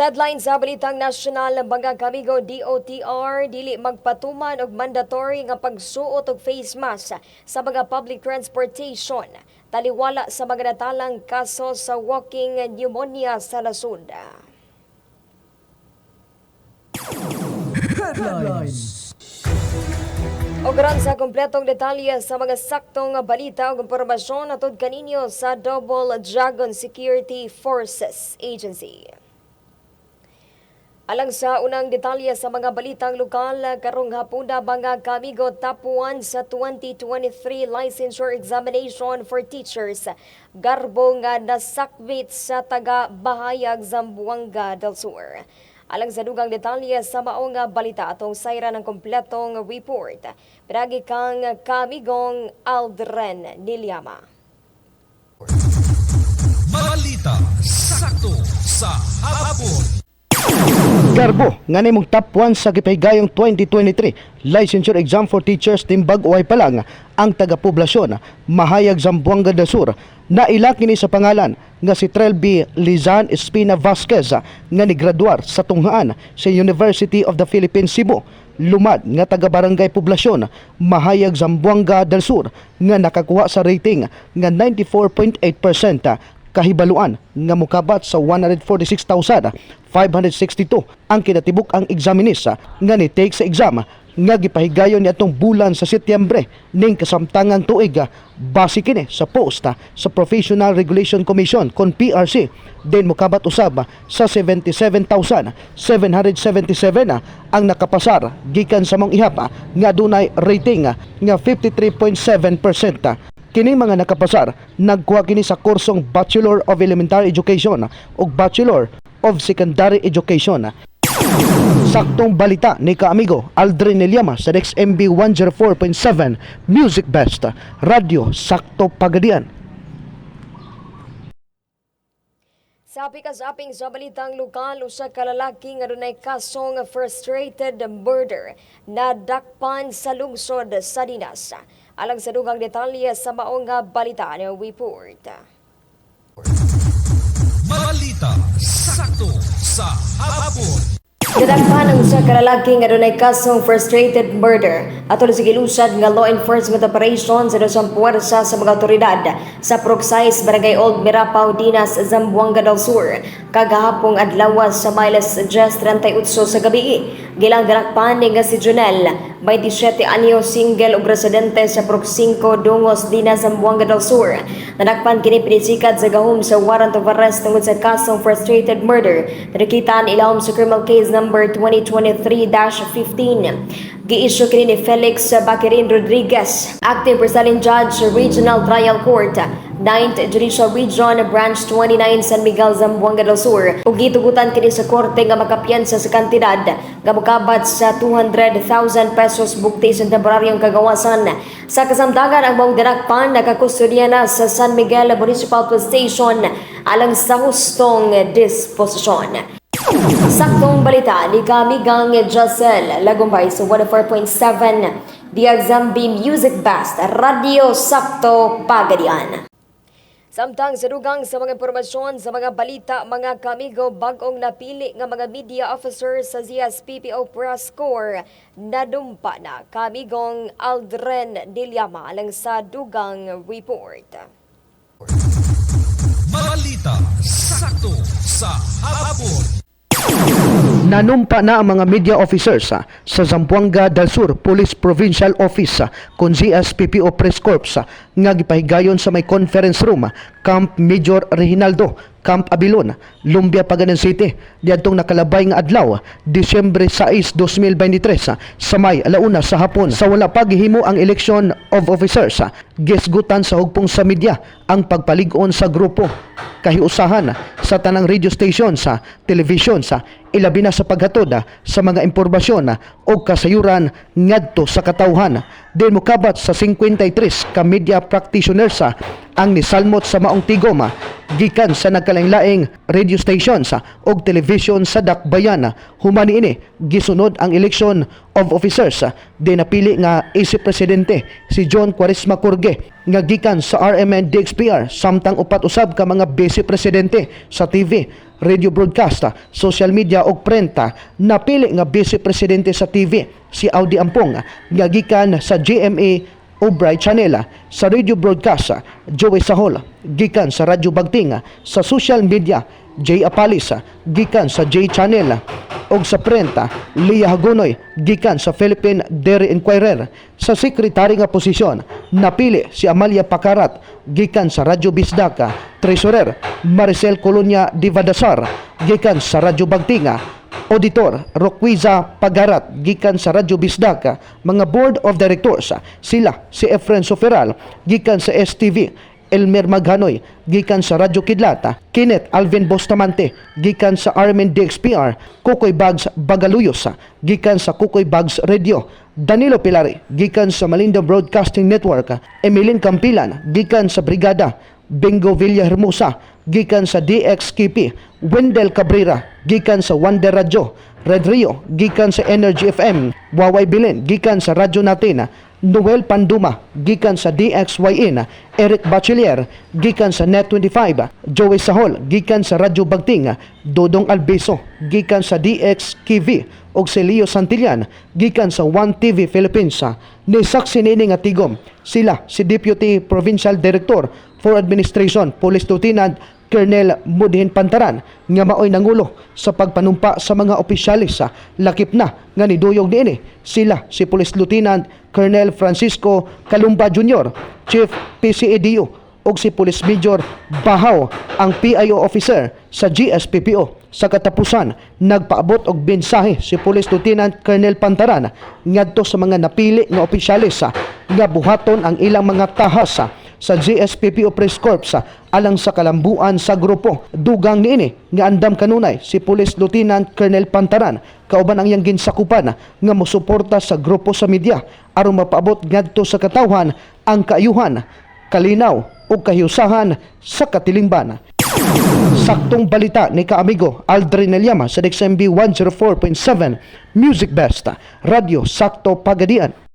Sadline sa Balitang Nasyonal mga kamigo DOTR dili magpatuman og mandatory nga pagsuot og face mask sa mga public transportation taliwala sa mga natalang kaso sa walking pneumonia sa nasud. Og ron sa kompletong detalye sa mga saktong balita ug impormasyon atod kaninyo sa Double Dragon Security Forces Agency. Alang sa unang detalye sa mga balitang lokal, karong hapuna mga kamigo tapuan sa 2023 licensure examination for teachers. Garbo nga nasakbit sa taga Bahayag, Zamboanga del Sur. Alang sa dugang detalye sa maong balita atong sayra ng kompletong report. Piragi kang kamigong Aldren Nilyama. Balita sakto sa hapon. Garbo, nga mong top 1 sa gipahigayong 2023 licensure exam for teachers timbag uway pa lang ang taga-poblasyon Mahayag Zamboanga del Sur. Na ila sa pangalan nga si Trelby Lizan Espina Vasquez nga nigraduar sa tunghaan sa University of the Philippines Cebu. Lumad nga taga-barangay poblasyon Mahayag Zamboanga del Sur nga nakakuha sa rating nga 94.8% kahibaluan nga mukabat sa 146,562 ang kinatibuk ang examinista nga ni take sa exam nga gipahigayon niadtong bulan sa Setyembre ning kasamtangang tuig base kini sa post sa Professional Regulation Commission kon PRC din mukabat usab sa 77,777 ang nakapasar gikan sa mong ihap nga dunay rating nga 53.7% Kini mga nakapasar, nagkuha kini sa kursong Bachelor of Elementary Education ug Bachelor of Secondary Education. Saktong balita ni kaamigo Aldrin Eliama sa XMB 104.7 Music Best Radio Sakto Pagadian. Sabi ka sa aping sa balitang lokal, usa ka nga dunay kasong frustrated murder na dakpan sa lungsod sa Dinas. Alang sa dugang detalye sa maong nga balita ng report. Balita sakto sa hapon. Nadagpan ang usa ka lalaki nga dunay kasong frustrated murder atol sa gilusad nga law enforcement operations sa dosang puwersa sa mga otoridad sa Proxais Barangay Old Mirapaw Dinas Zamboanga del Sur kagahapong adlaw sa Miles 10:38 sa gabi gilang dalakpan ni nga si Junel 27 anyo single ug residente sa Prox 5 Dungos Dinas Zamboanga del Sur. Nadakpan kini pinisikat sa gahom sa warrant of arrest tungod sa kasong frustrated murder. Nakitaan ilawom sa criminal case number 2023-15 Giisyo kini ni Felix Baquirin Rodriguez, Acting Presiding Judge sa Regional Trial Court, 9th Judicial Region, Branch 29, San Miguel, Zamboanga del Sur. Ug gitugutan kini sa korte nga makapiyansa sa kantidad nga mokabat sa 200,000 pesos bukti sa temporaryong kagawasan. Sa kasamtangan ang mong dinakpan nakakustudya na sa San Miguel Municipal Police Station alang sa hustong disposisyon. Saktong balita ni Kamigang Jocel Lagumbay sa 104.7 Diagzambi Music Best Radio Sakto Pagadian. Samtang sa dugang sa mga impormasyon sa mga balita, mga kamigo, bagong napili nga mga media officers sa ZSPPO Press Corps nadumpa na kamigong Aldren Dilyama alang sa dugang report. Balita sakto sa hapon. Nanumpa na ang mga media officers ah, sa Zamboanga del Sur Police Provincial Office ah, kung ZSPPO Press Corps ah, nga gipahigayon sa may conference room ah, Camp Major Reginaldo Camp Abilon, Lumbia, Paganan City. Diadtong nakalabay nga adlaw, Disyembre 6, 2023 ah, sa may alauna sa hapon. Sa wala paghihimo ang election of officers, gisgutan sa hugpong sa media ang pagpalig-on sa grupo. Kahiusahan ah, sa tanang radio station sa television sa ilabi na sa paghatod sa mga impormasyon o kasayuran ngadto sa katawhan. Din mukabat sa 53 ka media practitioners ang nisalmot sa maong tigom ah, gikan sa nagkalaing-laing radio stations ug television sa Dakbayan. Humani ini gisunod ang election of officers. Ah, di napili nga isip presidente si John Quaresma Corge nga gikan sa RMN DXPR samtang upat usab ka mga vice presidente sa TV radio broadcast, social media ug prenta napili nga vice presidente sa TV si Audi Ampong nga gikan sa GMA Obray Channel ah, sa radio broadcast Joey Sahol gikan sa Radyo Bagting ah, sa social media Jay Apalis ah, gikan sa J Channel ah, ug sa prenta Lia Hagunoy gikan sa Philippine Dairy Inquirer. Sa sekretary nga posisyon napili si Amalia Pakarat gikan sa Radyo Bisdaka treasurer Maricel Colonia Divadasar gikan sa Radyo Bagtinga Auditor Roquiza Pagarat gikan sa Radyo Bisdaka, mga Board of Directors sila si Efren Soferal gikan sa STV, Elmer Maghanoy gikan sa Radyo Kidlata, Kenneth Alvin Bustamante gikan sa Armin DXPR, Kukoy Bags Bagaluyos gikan sa Kukoy Bags Radio, Danilo Pilari gikan sa Malinda Broadcasting Network, Emilin Campilan gikan sa Brigada, Bingo Villahermosa gikan sa DXKP, Wendell Cabrera gikan sa Wonder Radio, Red Rio gikan sa Energy FM, Waway Bilen gikan sa Radyo Natin, Noel Panduma gikan sa DXYN, Eric Bachelier gikan sa Net25, Joey Sahol gikan sa Radyo Bagting, Dodong Albeso gikan sa DXKV ug si Leo Santillan gikan sa One TV Philippines. Ni saksi nini nga sila si Deputy Provincial Director for Administration Police Lieutenant Colonel Mudhin Pantaran nga maoy nangulo sa pagpanumpa sa mga opisyalis sa lakip na nga niduyog niini sila si Police Lieutenant Colonel Francisco Calumba Jr., Chief PCADU ug si Police Major Bahaw ang PIO officer sa GSPPO. Sa katapusan, nagpaabot og mensahe si Police Lieutenant Colonel Pantaran ngadto sa mga napili nga opisyalis nga buhaton ang ilang mga tahas sa sa GSPPO Press Corps alang sa kalambuan sa grupo. Dugang niini nga andam kanunay si Police Lieutenant Colonel Pantaran kauban ang iyang ginsakupan nga mosuporta sa grupo sa media aron mapaabot ngadto sa katawhan ang kaayuhan, kalinaw ug kahiusahan sa katilingban. Saktong balita ni kaamigo Aldrin Elyama sa DXMB 104.7 Music Best Radio Sakto Pagadian.